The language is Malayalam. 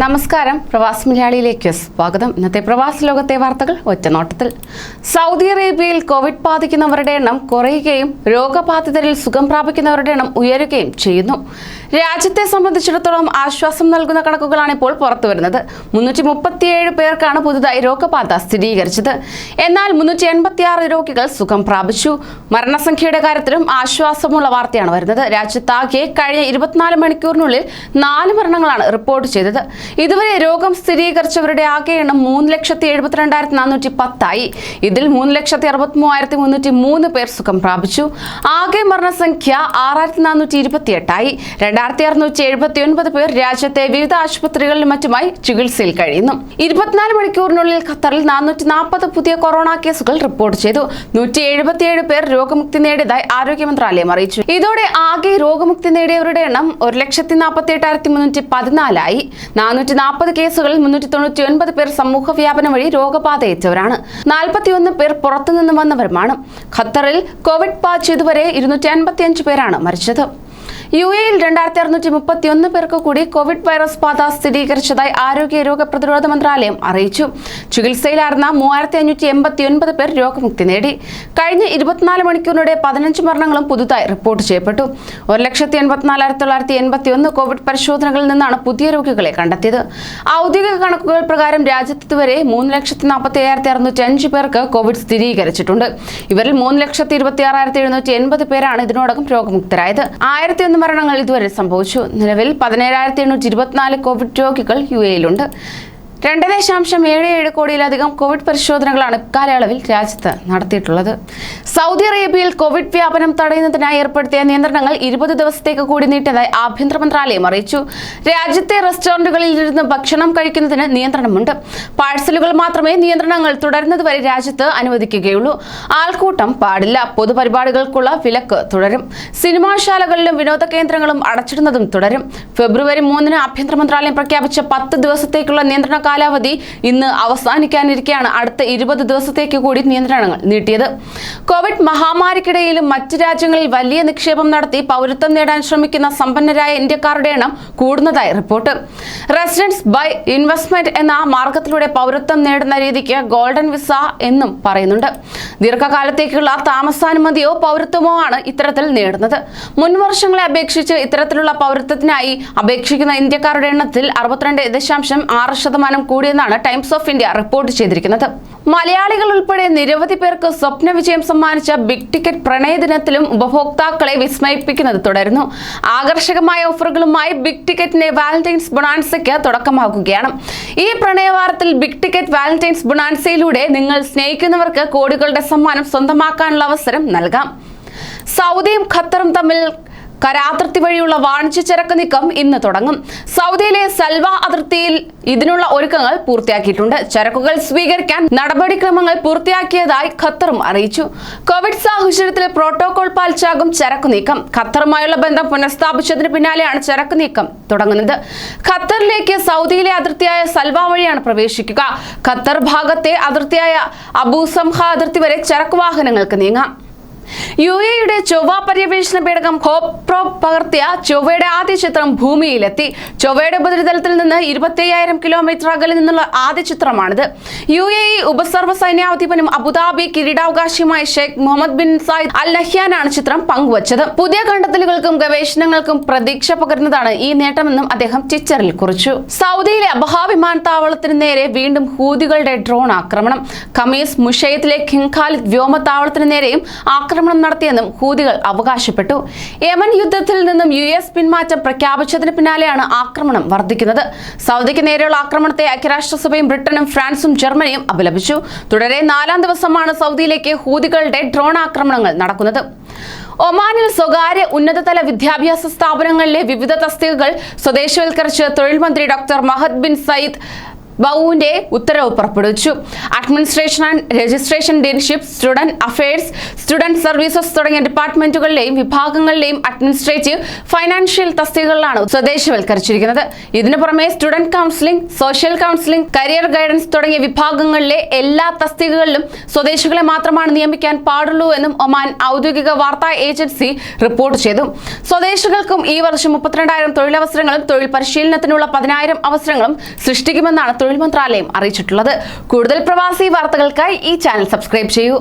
നമസ്കാരം. പ്രവാസ് മലയാളിയിലേക്ക് സ്വാഗതം. ഇന്നത്തെ പ്രവാസ ലോകത്തെ വാർത്തകൾ ഒറ്റനോട്ടത്തിൽ. സൗദി അറേബ്യയിൽ കോവിഡ് ബാധിക്കുന്നവരുടെ എണ്ണം കുറയുകയും രോഗബാധിതരിൽ സുഖം പ്രാപിക്കുന്നവരുടെ എണ്ണം ഉയരുകയും ചെയ്യുന്നു. രാജ്യത്തെ സംബന്ധിച്ചിടത്തോളം ആശ്വാസം നൽകുന്ന കണക്കുകളാണ് ഇപ്പോൾ പുറത്തുവരുന്നത്. മുന്നൂറ്റി മുപ്പത്തിയേഴ് പേർക്കാണ് പുതുതായി രോഗബാധ സ്ഥിരീകരിച്ചത്. എന്നാൽ മുന്നൂറ്റി എൺപത്തിയാറ് രോഗികൾ സുഖം പ്രാപിച്ചു. മരണസംഖ്യയുടെ കാര്യത്തിലും ആശ്വാസമുള്ള വാർത്തയാണ് വരുന്നത്. രാജ്യത്താകെ കഴിഞ്ഞ ഇരുപത്തിനാല് മണിക്കൂറിനുള്ളിൽ നാല് മരണങ്ങളാണ് റിപ്പോർട്ട് ചെയ്തത്. ഇതുവരെ രോഗം സ്ഥിരീകരിച്ചവരുടെ ആകെ എണ്ണം മൂന്ന് ലക്ഷത്തി എഴുപത്തിരണ്ടായിരത്തി നാനൂറ്റി പത്തായി. ഇതിൽ മൂന്ന് ലക്ഷത്തി അറുപത്തി മൂവായിരത്തി മുന്നൂറ്റി മൂന്ന് പേർ സുഖം പ്രാപിച്ചു. ആകെ മരണസംഖ്യ ആറായിരത്തി നാനൂറ്റി ഇരുപത്തിയെട്ടായി. രണ്ടായിരത്തി അറുന്നൂറ്റി എഴുപത്തി ഒൻപത് പേർ രാജ്യത്തെ വിവിധ ആശുപത്രികളിലും മറ്റുമായി ചികിത്സയിൽ കഴിയുന്നു. ഇരുപത്തിനാല് മണിക്കൂറിനുള്ളിൽ ഖത്തറിൽ നാനൂറ്റി നാൽപ്പത് പുതിയ കൊറോണ കേസുകൾ റിപ്പോർട്ട് ചെയ്തു. നൂറ്റി എഴുപത്തിയേഴ് പേർ രോഗമുക്തി നേടിയതായി ആരോഗ്യ മന്ത്രാലയം അറിയിച്ചു. ഇതോടെ ആകെ രോഗമുക്തി നേടിയവരുടെ എണ്ണം ഒരു ലക്ഷത്തി നാൽപ്പത്തി എട്ടായിരത്തി മുന്നൂറ്റി പതിനാലായി. നാനൂറ്റി നാൽപ്പത് കേസുകളിൽ മുന്നൂറ്റി തൊണ്ണൂറ്റി ഒൻപത് പേർ സമൂഹ വ്യാപനം വഴി രോഗബാധയേറ്റവരാണ്. നാൽപ്പത്തിയൊന്ന് പേർ പുറത്തുനിന്ന് വന്നവരുമാണ്. ഖത്തറിൽ കോവിഡ് ബാധിച്ചതുവരെ ഇരുന്നൂറ്റി അൻപത്തിയഞ്ച് പേരാണ് മരിച്ചത്. യു എയിൽ രണ്ടായിരത്തി അറുന്നൂറ്റി മുപ്പത്തി ഒന്ന് പേർക്ക് കൂടി കോവിഡ് വൈറസ് ബാധ സ്ഥിരീകരിച്ചതായി ആരോഗ്യ രോഗ പ്രതിരോധ മന്ത്രാലയം അറിയിച്ചു. ചികിത്സയിലായിരുന്ന മൂവായിരത്തി അഞ്ഞൂറ്റി എൺപത്തി ഒൻപത് പേർ രോഗമുക്തി നേടി. കഴിഞ്ഞ ഇരുപത്തിനാല് മണിക്കൂറിനിടെ പതിനഞ്ച് മരണങ്ങളും പുതുതായി റിപ്പോർട്ട് ചെയ്യപ്പെട്ടു. ഒരു ലക്ഷത്തി എൺപത്തിനാലായിരത്തി തൊള്ളായിരത്തി എൺപത്തി ഒന്ന് കോവിഡ് പരിശോധനകളിൽ നിന്നാണ് പുതിയ രോഗികളെ കണ്ടെത്തിയത്. ഔദ്യോഗിക കണക്കുകൾ പ്രകാരം രാജ്യത്ത് ഇതുവരെ മൂന്ന് ലക്ഷത്തി നാൽപ്പത്തി അയ്യായിരത്തി അറുന്നൂറ്റി അഞ്ച് പേർക്ക് കോവിഡ് സ്ഥിരീകരിച്ചിട്ടുണ്ട്. ഇവരിൽ മൂന്ന് ലക്ഷത്തി ഇരുപത്തി ആറായിരത്തി എഴുന്നൂറ്റി എൺപത് പേരാണ് ഇതിനോടകം രോഗമുക്തരായത്. ആയിരത്തി ഒന്ന് മരണങ്ങൾ ഇതുവരെ സംഭവിച്ചു. നിലവിൽ പതിനേഴായിരത്തി എണ്ണൂറ്റി ഇരുപത്തിനാല് കോവിഡ് രോഗികൾ യു എയിലുണ്ട് രണ്ട് ദശാംശം ഏഴ് ഏഴ് കോടിയിലധികം കോവിഡ് പരിശോധനകളാണ് ഇക്കാലയളവിൽ രാജ്യത്ത് നടത്തിയിട്ടുള്ളത്. സൗദി അറേബ്യയിൽ കോവിഡ് വ്യാപനം തടയുന്നതിനായി ഏർപ്പെടുത്തിയ നിയന്ത്രണങ്ങൾ ഇരുപത് ദിവസത്തേക്ക് കൂടി നീട്ടിയതായി ആഭ്യന്തര മന്ത്രാലയം അറിയിച്ചു. രാജ്യത്തെ റെസ്റ്റോറന്റുകളിൽ ഇരുന്ന് ഭക്ഷണം കഴിക്കുന്നതിന് നിയന്ത്രണമുണ്ട്. പാഴ്സലുകൾ മാത്രമേ നിയന്ത്രണങ്ങൾ തുടരുന്നതുവരെ രാജ്യത്ത് അനുവദിക്കുകയുള്ളൂ. ആൾക്കൂട്ടം പാടില്ല. പൊതുപരിപാടികൾക്കുള്ള വിലക്ക് തുടരും. സിനിമാശാലകളിലും വിനോദ കേന്ദ്രങ്ങളും അടച്ചിടുന്നതും തുടരും. ഫെബ്രുവരി മൂന്നിന് ആഭ്യന്തര മന്ത്രാലയം പ്രഖ്യാപിച്ച പത്ത് ദിവസത്തേക്കുള്ള നിയന്ത്രണ കാലാവധി ഇന്ന് അവസാനിക്കാനിരിക്കെയാണ് അടുത്ത ഇരുപത് ദിവസത്തേക്ക് കൂടി നിയന്ത്രണങ്ങൾ നീട്ടിയത്. കോവിഡ് മഹാമാരിക്കിടയിലും മറ്റ് രാജ്യങ്ങളിൽ വലിയ നിക്ഷേപം നടത്തി പൗരത്വം നേടാൻ ശ്രമിക്കുന്ന സമ്പന്നരായ ഇന്ത്യക്കാരുടെ എണ്ണം കൂടുന്നതായി റിപ്പോർട്ട്. റെസിഡൻസ് ബൈ ഇൻവെസ്റ്റ്മെന്റ് എന്ന മാർഗത്തിലൂടെ പൗരത്വം നേടുന്ന രീതിക്ക് ഗോൾഡൻ വിസ എന്നും പറയുന്നുണ്ട്. ദീർഘകാലത്തേക്കുള്ള താമസാനുമതിയോ പൗരത്വമോ ആണ് ഇത്തരത്തിൽ നേടുന്നത്. മുൻ വർഷങ്ങളെ അപേക്ഷിച്ച് ഇത്തരത്തിലുള്ള പൗരത്വത്തിനായി അപേക്ഷിക്കുന്ന ഇന്ത്യക്കാരുടെ എണ്ണത്തിൽ അറുപത്തിരണ്ട് ദശാംശം ആറ് ശതമാനം കൂടിയെന്നാണ് ടൈംസ് ഓഫ് ഇന്ത്യ റിപ്പോർട്ട് ചെയ്തിരിക്കുന്നത്. മലയാളികൾ ഉൾപ്പെടെ നിരവധി പേർക്ക് സ്വപ്ന വിജയം സമ്മാനിച്ച ബിഗ് ടിക്കറ്റ് പ്രണയ ദിനത്തിലും ഉപഭോക്താക്കളെ വിസ്മയിപ്പിക്കുന്നത് തുടരുന്നു. ആകർഷകമായ ഓഫറുകളുമായി ബിഗ് ടിക്കറ്റിന്റെ വാലന്റൈൻസ് ബുണാൻസയ്ക്ക് തുടക്കമാകുകയാണ് ഈ പ്രണയവാരത്തിൽ ബിഗ് ടിക്കറ്റ് വാലന്റൈൻസ് ബുണാൻസയിലൂടെ നിങ്ങൾ സ്നേഹിക്കുന്നവർക്ക് കോടികളുടെ സമ്മാനം സ്വന്തമാക്കാനുള്ള അവസരം നൽകാം. സൗദിയും ഖത്തറും തമ്മിൽ കരാതിർത്തി വഴിയുള്ള വാണിജ്യ ചരക്ക് നീക്കം ഇന്ന് തുടങ്ങും. സൗദിയിലെ സൽവ അതിർത്തിയിൽ ഇതിനുള്ള ഒരുക്കങ്ങൾ പൂർത്തിയാക്കിയിട്ടുണ്ട്. ചരക്കുകൾ സ്വീകരിക്കാൻ നടപടിക്രമങ്ങൾ പൂർത്തിയാക്കിയതായി ഖത്തറും അറിയിച്ചു. കോവിഡ് സാഹചര്യത്തിൽ പ്രോട്ടോകോൾ പാലിച്ചാകും ചരക്കു നീക്കം. ഖത്തറുമായുള്ള ബന്ധം പുനഃസ്ഥാപിച്ചതിന് പിന്നാലെയാണ് ചരക്ക് നീക്കം തുടങ്ങുന്നത്. ഖത്തറിലേക്ക് സൗദിയിലെ അതിർത്തിയായ സൽവ വഴിയാണ് പ്രവേശിക്കുക. ഖത്തർ ഭാഗത്തെ അതിർത്തിയായ അബൂസംഹ അതിർത്തി വരെ ചരക്ക് വാഹനങ്ങൾക്ക് നീങ്ങാം. യു എയുടെ ചൊവ്വ പര്യവേഷണ പേടകം ഹോപ്രോ പകർത്തിയ ചൊവ്വയുടെ ആദ്യ ചിത്രം ഭൂമിയിലെത്തി. ചൊവ്വയുടെ ഉപരിതലത്തിൽ നിന്ന് ഇരുപത്തിയ്യായിരം കിലോമീറ്റർ അകലിൽ നിന്നുള്ള ആദ്യ ചിത്രമാണിത്. യു എ ഇ ഉപസർവ സൈന്യാധിപനും Abu Dhabi കിരീടാവകാശിയുമായ Sheikh Mohammed bin Zayed Al നഹ്യാനാണ് ചിത്രം പങ്കുവച്ചത്. പുതിയ കണ്ടെത്തലുകൾക്കും ഗവേഷണങ്ങൾക്കും പ്രതീക്ഷ പകരുന്നതാണ് ഈ നേട്ടമെന്നും അദ്ദേഹം ട്വിറ്ററിൽ കുറിച്ചു. സൗദിയിലെ അബഹാ വിമാനത്താവളത്തിന് നേരെ വീണ്ടും ഹൂതികളുടെ ഡ്രോൺ ആക്രമണം. ഖമീസ് മുഷയത്തിലെ ഖിംഖാലിദ് ഖാലിദ് വ്യോമത്താവളത്തിന് നേരെയും ആക്രമണം നടത്തിയെന്നും ഹൂതികൾ അവകാശപ്പെട്ടു. യമൻ യുദ്ധത്തിൽ നിന്നും യു എസ് പിന്മാറ്റം പ്രഖ്യാപിച്ചതിന് പിന്നാലെയാണ് ആക്രമണം വർദ്ധിക്കുന്നത്. സൗദിക്ക് നേരെയുള്ള ആക്രമണത്തെ ഐക്യരാഷ്ട്രസഭയും ബ്രിട്ടനും ഫ്രാൻസും ജർമ്മനിയും അപലപിച്ചു. തുടരെ നാലാം ദിവസമാണ് സൗദിയിലേക്ക് ഹൂതികളുടെ ഡ്രോൺ ആക്രമണങ്ങൾ നടക്കുന്നത്. ഒമാനിൽ സ്വകാര്യ ഉന്നതതല വിദ്യാഭ്യാസ സ്ഥാപനങ്ങളിലെ വിവിധ തസ്തികകൾ സ്വദേശവൽക്കരിച്ച് തൊഴിൽ മന്ത്രി ഡോക്ടർ മഹദ് ബിൻ സയ്യിദ് ബൌവിന്റെ ഉത്തരവ് പുറപ്പെടുവിച്ചു. Administration and registration deanship student affairs student services തുടങ്ങിയ ഡിപ്പാർട്ട്മെന്റുകളിലെയും വിഭാഗങ്ങളിലെയും അഡ്മിനിസ്ട്രേറ്റീവ് ഫൈനാൻഷ്യൽ തസ്തികകളിലാണ് സ്വദേശവൽക്കരിച്ചിരിക്കുന്നത്. ഇതിനു പുറമെ student counselling social counselling career guidance തുടങ്ങിയ വിഭാഗങ്ങളിലെ എല്ലാ തസ്തികകളിലും സ്വദേശികളെ മാത്രമാണ് നിയമിക്കാൻ പാടുള്ളൂ എന്നും ഒമാൻ ഔദ്യോഗിക വാർത്താ ഏജൻസി റിപ്പോർട്ട് ചെയ്തു. സ്വദേശികൾക്കും ഈ വർഷം മുപ്പത്തിരണ്ടായിരം തൊഴിലവസരങ്ങളും തൊഴിൽ പരിശീലനത്തിനുള്ള പതിനായിരം അവസരങ്ങളും സൃഷ്ടിക്കുമെന്നാണ് തൊഴിൽ മന്ത്രാലയം അറിയിച്ചിട്ടുള്ളത്. കൂടുതൽ പ്രവാസി വാർത്തകൾക്കായി ഈ ചാനൽ സബ്സ്ക്രൈബ് ചെയ്യൂ.